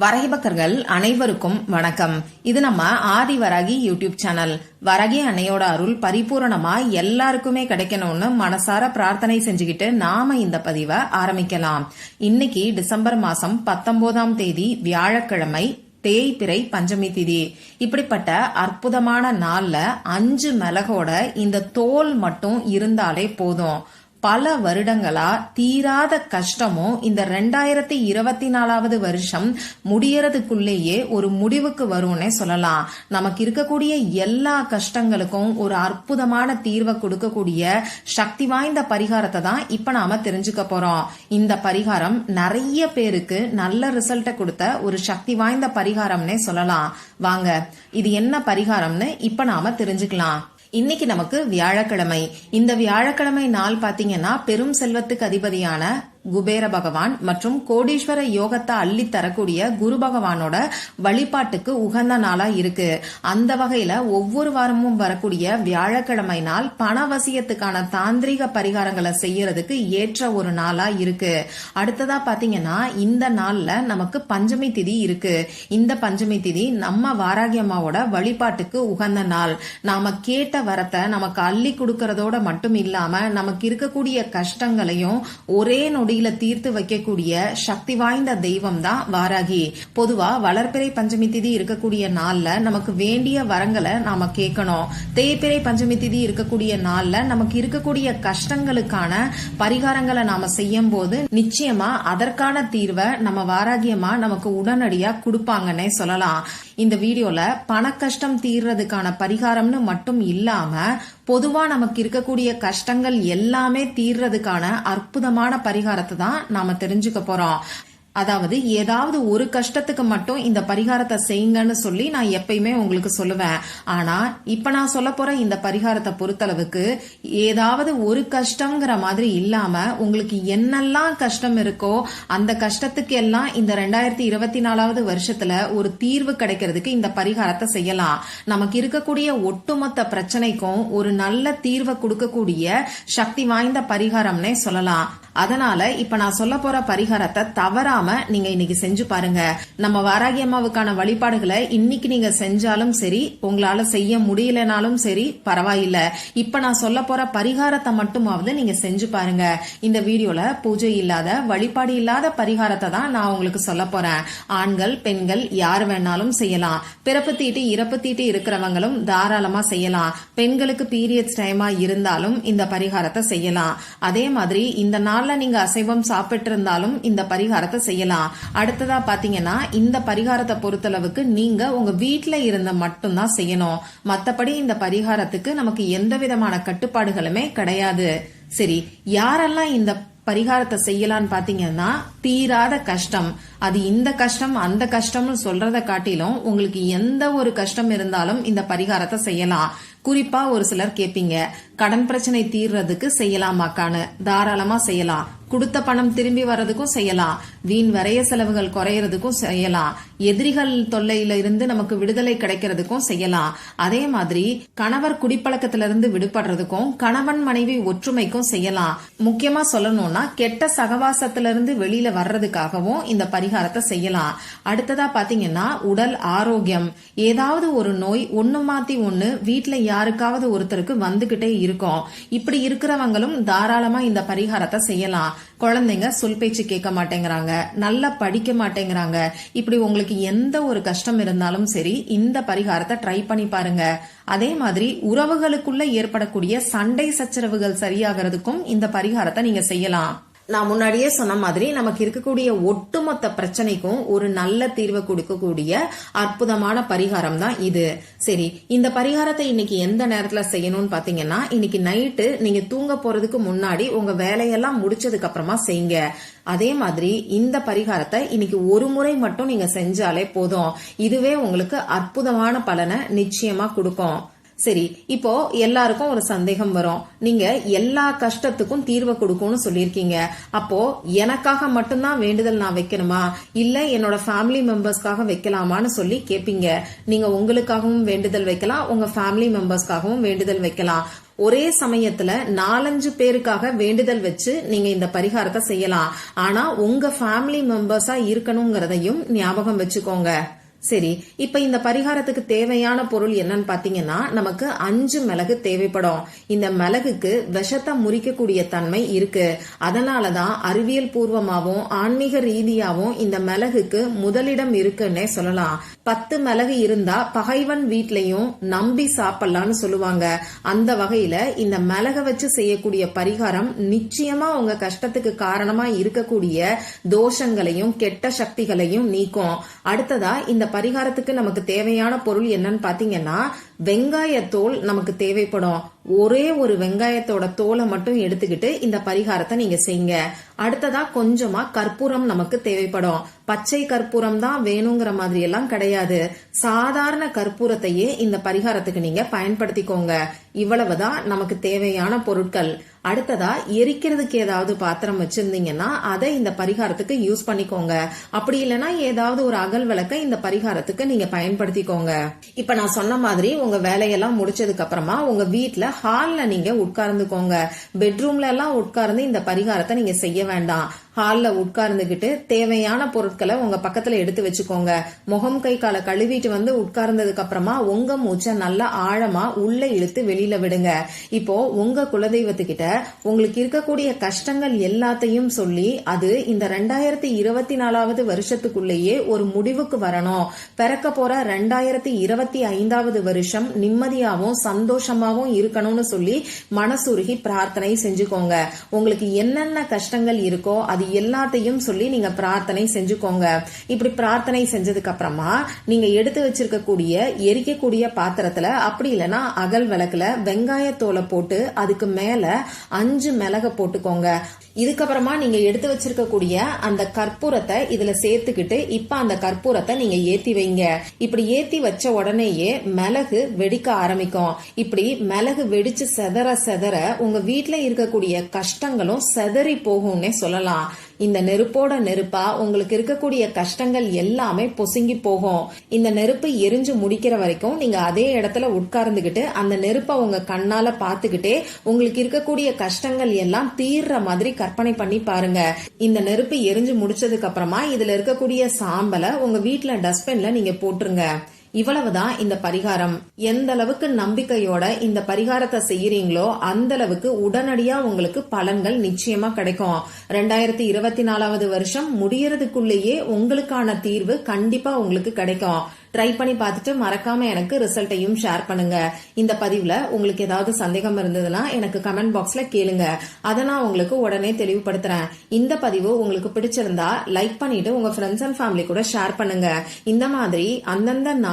வரகி பக்தர்கள் அனைவருக்கும் வணக்கம். இது நம்ம ஆதி வரகி யூடியூப் சேனல். வரகி அன்னையோட அருள் பரிபூரணமா எல்லாருக்குமே கிடைக்கணும்னு மனசார பிரார்த்தனை செஞ்சுக்கிட்டு நாம இந்த பதிவை ஆரம்பிக்கலாம். இன்னைக்கு டிசம்பர் மாசம் பத்தொன்பதாம் தேதி வியாழக்கிழமை தேய்பிறை பஞ்சமி திதி. இப்படிப்பட்ட அற்புதமான நாள்ல அஞ்சு மிளகோட இந்த தோல் மட்டும் இருந்தாலே போதும். பல வருடங்களா தீராத கஷ்டமும் இந்த ரெண்டாயிரத்தி இருபத்தி நாலாவது வருஷம் முடியறதுக்குள்ளேயே ஒரு முடிவுக்கு வரும்னே சொல்லலாம். நமக்கு இருக்கக்கூடிய எல்லா கஷ்டங்களுக்கும் ஒரு அற்புதமான தீர்வை கொடுக்கக்கூடிய சக்தி வாய்ந்த பரிகாரத்தை தான் இப்ப நாம தெரிஞ்சுக்க போறோம். இந்த பரிகாரம் நிறைய பேருக்கு நல்ல ரிசல்ட்டை கொடுத்த ஒரு சக்தி வாய்ந்த பரிகாரம்னே சொல்லலாம். வாங்க இது என்ன பரிகாரம்னு இப்ப நாம தெரிஞ்சுக்கலாம். இன்னைக்கு நமக்கு வியாழக்கிழமை. இந்த வியாழக்கிழமை நாள் பாத்தீங்கன்னா பெரும் செல்வத்துக்கு அதிபதியான குபேர பகவான் மற்றும் கோடீஸ்வர யோகத்தை அள்ளி தரக்கூடிய குரு பகவானோட வழிபாட்டுக்கு உகந்த நாளா இருக்கு. அந்த வகையில ஒவ்வொரு வாரமும் வரக்கூடிய வியாழக்கிழமை நாள் பணவசியத்துக்கான தாந்திரிக பரிகாரங்களை செய்யறதுக்கு ஏற்ற ஒரு நாளா இருக்கு. அடுத்ததா பாத்தீங்கன்னா இந்த நாள்ல நமக்கு பஞ்சமி திதி இருக்கு. இந்த பஞ்சமி திதி நம்ம வாராகியம்மாவோட வழிபாட்டுக்கு உகந்த நாள். நாம கேட்ட வரத்தை நமக்கு அள்ளி கொடுக்கறதோட மட்டும் இல்லாம நமக்கு இருக்கக்கூடிய கஷ்டங்களையும் ஒரே நொடி நொடியில தீர்த்து வைக்கக்கூடிய சக்தி வாய்ந்த தெய்வம் தான் வாராகி. பொதுவா வளர்ப்பிறை பஞ்சமி திதி இருக்கக்கூடிய நாள்ல நமக்கு வேண்டிய வரங்களை நாம கேட்கணும். தேய்பிறை பஞ்சமி திதி இருக்கக்கூடிய நாள்ல நமக்கு இருக்கக்கூடிய கஷ்டங்களுக்கான பரிகாரங்களை நாம செய்யும் போது நிச்சயமா அதற்கான தீர்வை நம்ம வாராகியமா நமக்கு உடனடியா கொடுப்பாங்கன்னே சொல்லலாம். இந்த வீடியோல பண கஷ்டம் தீர்றதுக்கான பரிகாரம்னு மட்டும் இல்லாம பொதுவா நமக்கு இருக்கக்கூடிய கஷ்டங்கள் எல்லாமே தீர்றதுக்கான அற்புதமான பரிகாரம் பரிகாரத்தை தான் நாம தெரிஞ்சுக்க போறோம். அதாவது ஏதாவது ஒரு கஷ்டத்துக்கு மட்டும் இந்த பரிகாரத்தை செய்யுங்கன்னு சொல்லி நான் எப்பயுமே உங்களுக்கு சொல்லுவேன். ஆனா இப்ப நான் சொல்ல போற இந்த பரிகாரத்தை பொறுத்தளவுக்கு ஏதாவது ஒரு கஷ்டங்கிற மாதிரி இல்லாம உங்களுக்கு என்னெல்லாம் கஷ்டம் இருக்கோ அந்த கஷ்டத்துக்கு எல்லாம் இந்த ரெண்டாயிரத்தி இருபத்தி நாலாவது வருஷத்துல ஒரு தீர்வு கிடைக்கிறதுக்கு இந்த பரிகாரத்தை செய்யலாம். நமக்கு இருக்கக்கூடிய ஒட்டுமொத்த பிரச்சனைக்கும் ஒரு நல்ல தீர்வை கொடுக்கக்கூடிய சக்தி வாய்ந்த பரிகாரம்னே சொல்லலாம். அதனால இப்ப நான் சொல்ல போற பரிகாரத்தை தவறாம நீங்க இன்னைக்கு செஞ்சு பாருங்க. நம்ம வாராகி அம்மாவுக்கான வழிபாடுகளை இன்னைக்கு நீங்க செஞ்சாலும் சரி உங்களால செய்ய முடியலனாலும் சரி பரவாயில்ல. இப்ப நான் சொல்ல போற பரிகாரத்தை மட்டுமாவது நீங்க செஞ்சு பாருங்க. இந்த வீடியோல பூஜை இல்லாத வழிபாடு இல்லாத பரிகாரத்தை தான் நான் உங்களுக்கு சொல்ல போறேன். ஆண்கள் பெண்கள் யார் வேணாலும் செய்யலாம். பிறப்பு தீட்டு இறப்பு தீட்டு இருக்கிறவங்களும் தாராளமா செய்யலாம். பெண்களுக்கு பீரியட்ஸ் டைமா இருந்தாலும் இந்த பரிகாரத்தை செய்யலாம். அதே மாதிரி இந்த நாள் நாள்ல நீங்க அசைவம் சாப்பிட்டு இருந்தாலும் இந்த பரிகாரத்தை செய்யலாம். அடுத்ததா பாத்தீங்கன்னா இந்த பரிகாரத்தை பொறுத்தளவுக்கு நீங்க உங்க வீட்டுல இருந்த மட்டும்தான் செய்யணும். மத்தபடி இந்த பரிகாரத்துக்கு நமக்கு எந்த விதமான கட்டுப்பாடுகளுமே கிடையாது. சரி யாரெல்லாம் இந்த பரிகாரத்தை செய்யலான்னு பாத்தீங்கன்னா தீராத கஷ்டம். அது இந்த கஷ்டம் அந்த கஷ்டம்னு சொல்றத காட்டிலும் உங்களுக்கு எந்த ஒரு கஷ்டம் இருந்தாலும் இந்த பரிகாரத்தை செய்யலாம். குறிப்பா ஒரு சிலர் கேப்பீங்க. கடன் பிரச்சனை தீர்றதுக்கு செய்யலாமாக்கான்னு தாராளமா செய்யலாம். கொடுத்த பணம் திரும்பி வர்றதுக்கும் செய்யலாம். வீண் வரைய செலவுகள் குறையறதுக்கும் செய்யலாம். எதிரிகள் தொல்லையில இருந்து நமக்கு விடுதலை கிடைக்கிறதுக்கும் செய்யலாம். அதே மாதிரி கணவர் குடிப்பழக்கத்திலிருந்து விடுபடுறதுக்கும் கணவன் மனைவி ஒற்றுமைக்கும் செய்யலாம். முக்கியமா சொல்லணும்னா கெட்ட சகவாசத்திலிருந்து வெளியில வர்றதுக்காகவும் இந்த பரிகாரத்தை செய்யலாம். அடுத்ததா பாத்தீங்கன்னா உடல் ஆரோக்கியம். ஏதாவது ஒரு நோய் ஒன்னு மாத்தி ஒண்ணு வீட்டுல யாருக்காவது ஒருத்தருக்கு வந்துகிட்டே இருக்கும். இப்படி இருக்கிறவங்களும் தாராளமா இந்த பரிகாரத்தை செய்யலாம். குழந்தைங்க சொல் பேச்சு கேட்க மாட்டேங்கிறாங்க நல்லா படிக்க மாட்டேங்கிறாங்க. இப்படி உங்களுக்கு எந்த ஒரு கஷ்டம் இருந்தாலும் சரி இந்த பரிகாரத்தை ட்ரை பண்ணி பாருங்க. அதே மாதிரி உறவுகளுக்குள்ள ஏற்படக்கூடிய சண்டை சச்சரவுகள் சரியாகிறதுக்கும் இந்த பரிகாரத்தை நீங்க செய்யலாம். நான் முன்னாடியே சொன்ன மாதிரி நமக்கு இருக்கக்கூடிய ஒட்டுமொத்த பிரச்சனைக்கும் ஒரு நல்ல தீர்வை கொடுக்கக்கூடிய அற்புதமான பரிகாரம் தான் இது. சரி இந்த பரிகாரத்தை இன்னைக்கு எந்த நேரத்துல செய்யணும்னு பாத்தீங்கன்னா இன்னைக்கு நைட்டு நீங்க தூங்க போறதுக்கு முன்னாடி உங்க வேலையெல்லாம் முடிச்சதுக்கு அப்புறமா செய்யுங்க. அதே மாதிரி இந்த பரிகாரத்தை இன்னைக்கு ஒரு முறை மட்டும் நீங்க செஞ்சாலே போதும். இதுவே உங்களுக்கு அற்புதமான பலனை நிச்சயமா கொடுக்கும். சரி இப்போ எல்லாருக்கும் ஒரு சந்தேகம் வரும். நீங்க எல்லா கஷ்டத்துக்கும் தீர்வை கொடுக்கும்னு சொல்லியிருக்கீங்க. அப்போ எனக்காக மட்டும்தான் வேண்டுதல் நான் வைக்கணுமா? இல்ல என்னோட ஃபேமிலி மெம்பர்ஸ்க்காக வைக்கலாமான்னு சொல்லி கேட்பீங்க நீங்க உங்களுக்காகவும் வேண்டுதல் வைக்கலாம் உங்க ஃபேமிலி மெம்பர்ஸ்க்காகவும் வேண்டுதல் வைக்கலாம். ஒரே சமயத்துல நாலஞ்சு பேருக்காக வேண்டுதல் வச்சு நீங்க இந்த பரிகாரத்தை செய்யலாம். ஆனா உங்க ஃபேமிலி மெம்பர்ஸா இருக்கணுங்கிறதையும் ஞாபகம் வச்சுக்கோங்க. சரி இப்ப இந்த பரிகாரத்துக்கு தேவையான பொருள் என்னன்னு பாத்தீங்கன்னா நமக்கு அஞ்சு மிளகு தேவைப்படும். இந்த மிளகுக்கு விஷத்தை முறிக்கக்கூடிய தன்மை இருக்கு. அதனாலதான் அறிவியல் பூர்வமாகவும் ஆன்மீக ரீதியாகவும் இந்த மிளகுக்கு முதலிடம் இருக்குன்னே சொல்லலாம். பத்து மிளகு இருந்தா பகைவன் வீட்லயும் நம்பி சாப்பிடலாம்னு சொல்லுவாங்க. அந்த வகையில இந்த மிளக வச்சு செய்யக்கூடிய பரிகாரம் நிச்சயமா உங்க கஷ்டத்துக்கு காரணமா இருக்கக்கூடிய தோஷங்களையும் கெட்ட சக்திகளையும் நீக்கும். அடுத்ததா இந்த பரிகாரத்துக்கு நமக்கு தேவையான பொருள் என்னன்னு பாத்தீங்கன்னா வெங்காயத்தோல் நமக்கு தேவைப்படும். ஒரே ஒரு வெங்காயத்தோட தோலை மட்டும் எடுத்துக்கிட்டு இந்த பரிகாரத்தை நீங்க செய்யுங்க. அடுத்ததா கொஞ்சமா கற்பூரம் நமக்கு தேவைப்படும். பச்சை கற்பூரம் தான் வேணுங்கிற மாதிரி எல்லாம் கிடையாது. சாதாரண கற்பூரத்தையே இந்த பரிகாரத்துக்கு நீங்க பயன்படுத்திக்கோங்க. இவ்வளவுதான் நமக்கு தேவையான பொருட்கள். அடுத்ததா எரிக்கிறதுக்கு ஏதாவது பாத்திரம் வச்சிருந்தீங்கன்னா அதை இந்த பரிகாரத்துக்கு யூஸ் பண்ணிக்கோங்க. அப்படி இல்லைன்னா ஏதாவது ஒரு அகல் விளக்க இந்த பரிகாரத்துக்கு நீங்க பயன்படுத்திக்கோங்க. இப்ப நான் சொன்ன மாதிரி உங்க வேலையெல்லாம் முடிச்சதுக்கு அப்புறமா உங்க வீட்டுல ஹால்ல நீங்க உட்கார்ந்துக்கோங்க. பெட்ரூம்ல எல்லாம் உட்கார்ந்து இந்த பரிகாரத்தை நீங்க செய்ய வேண்டாம். ஹாலில் உட்கார்ந்துக்கிட்டு தேவையான பொருட்களை உங்க பக்கத்துல எடுத்து வச்சுக்கோங்க. முகம் கை காலை கழுவிட்டு வந்து உட்கார்ந்ததுக்கு அப்புறமா உங்க மூச்சை நல்லா ஆழமா உள்ள இழுத்து வெளியில விடுங்க. இப்போ உங்க குலதெய்வத்துக்கிட்ட உங்களுக்கு இருக்கக்கூடிய கஷ்டங்கள் எல்லாத்தையும் சொல்லி அது இந்த ரெண்டாயிரத்தி இருபத்தி நாலாவது வருஷத்துக்குள்ளேயே ஒரு முடிவுக்கு வரணும். பிறக்க போற ரெண்டாயிரத்தி இருபத்தி ஐந்தாவது வருஷம் நிம்மதியாவும் சந்தோஷமாவும் இருக்கணும்னு சொல்லி மனசுருகி பிரார்த்தனை செஞ்சுக்கோங்க. உங்களுக்கு என்னென்ன கஷ்டங்கள் இருக்கோ அது எல்லாத்தையும் சொல்லி நீங்க பிரார்த்தனை செஞ்சுக்கோங்க. இப்படி பிரார்த்தனை செஞ்சதுக்கு அப்புறமா நீங்க எடுத்து வச்சிருக்கக்கூடிய எரிக்கக்கூடிய பாத்திரத்துல அப்படி இல்லைன்னா அகல் விளக்குல வெங்காயத்தோலை போட்டு அதுக்கு மேல அஞ்சு மிளக போட்டுக்கோங்க. இதுக்கப்புறமா நீங்க எடுத்து வச்சிருக்கக்கூடிய அந்த கற்பூரத்தை இதுல சேர்த்துக்கிட்டு இப்ப அந்த கற்பூரத்தை நீங்க ஏத்தி வைங்க. இப்படி ஏத்தி வச்ச உடனேயே மிளகு வெடிக்க ஆரம்பிக்கும். இப்படி மிளகு வெடிச்சு செதற செதற உங்க வீட்டுல இருக்கக்கூடிய கஷ்டங்களும் செதறி போகும்னே சொல்லலாம். இந்த நெருப்போட நெருப்பா உங்களுக்கு இருக்கக்கூடிய கஷ்டங்கள் எல்லாமே பொசுங்கி போகும். இந்த நெருப்பு எரிஞ்சு முடிக்கிற வரைக்கும் நீங்க அதே இடத்துல உட்கார்ந்துகிட்டு அந்த நெருப்பை உங்க கண்ணால பாத்துக்கிட்டே உங்களுக்கு இருக்கக்கூடிய கஷ்டங்கள் எல்லாம் தீர்ற மாதிரி கற்பனை பண்ணி பாருங்க. இந்த நெருப்பு எரிஞ்சு முடிச்சதுக்கு அப்புறமா இதுல இருக்கக்கூடிய சாம்பலை உங்க வீட்டுல டஸ்ட்பின்ல நீங்க போட்டுருங்க. இவ்வளவுதான் இந்த பரிகாரம். எந்த அளவுக்கு நம்பிக்கையோட இந்த பரிகாரத்தை செய்யறீங்களோ அந்த அளவுக்கு உடனடியா உங்களுக்கு பலன்கள் நிச்சயமா கிடைக்கும். ரெண்டாயிரத்தி இருபத்தி நாலாவது வருஷம் முடியறதுக்குள்ளேயே உங்களுக்கான தீர்வு கண்டிப்பா உங்களுக்கு கிடைக்கும். ட்ரை பண்ணி பார்த்துட்டு மறக்காம எனக்கு ரிசல்ட்டையும் ஷேர் பண்ணுங்க. இந்த பதிவுல உங்களுக்கு ஏதாவது சந்தேகம் இருந்ததுன்னா எனக்கு கமெண்ட் பாக்ஸ்ல கேளுங்க. அதை நான் உங்களுக்கு உடனே தெளிவுபடுத்துறேன். இந்த பதிவு உங்களுக்கு பிடிச்சிருந்தா லைக் பண்ணிட்டு உங்க ஃப்ரெண்ட்ஸ் அண்ட் ஃபேமிலி கூட ஷேர் பண்ணுங்க. இந்த மாதிரி அந்தந்த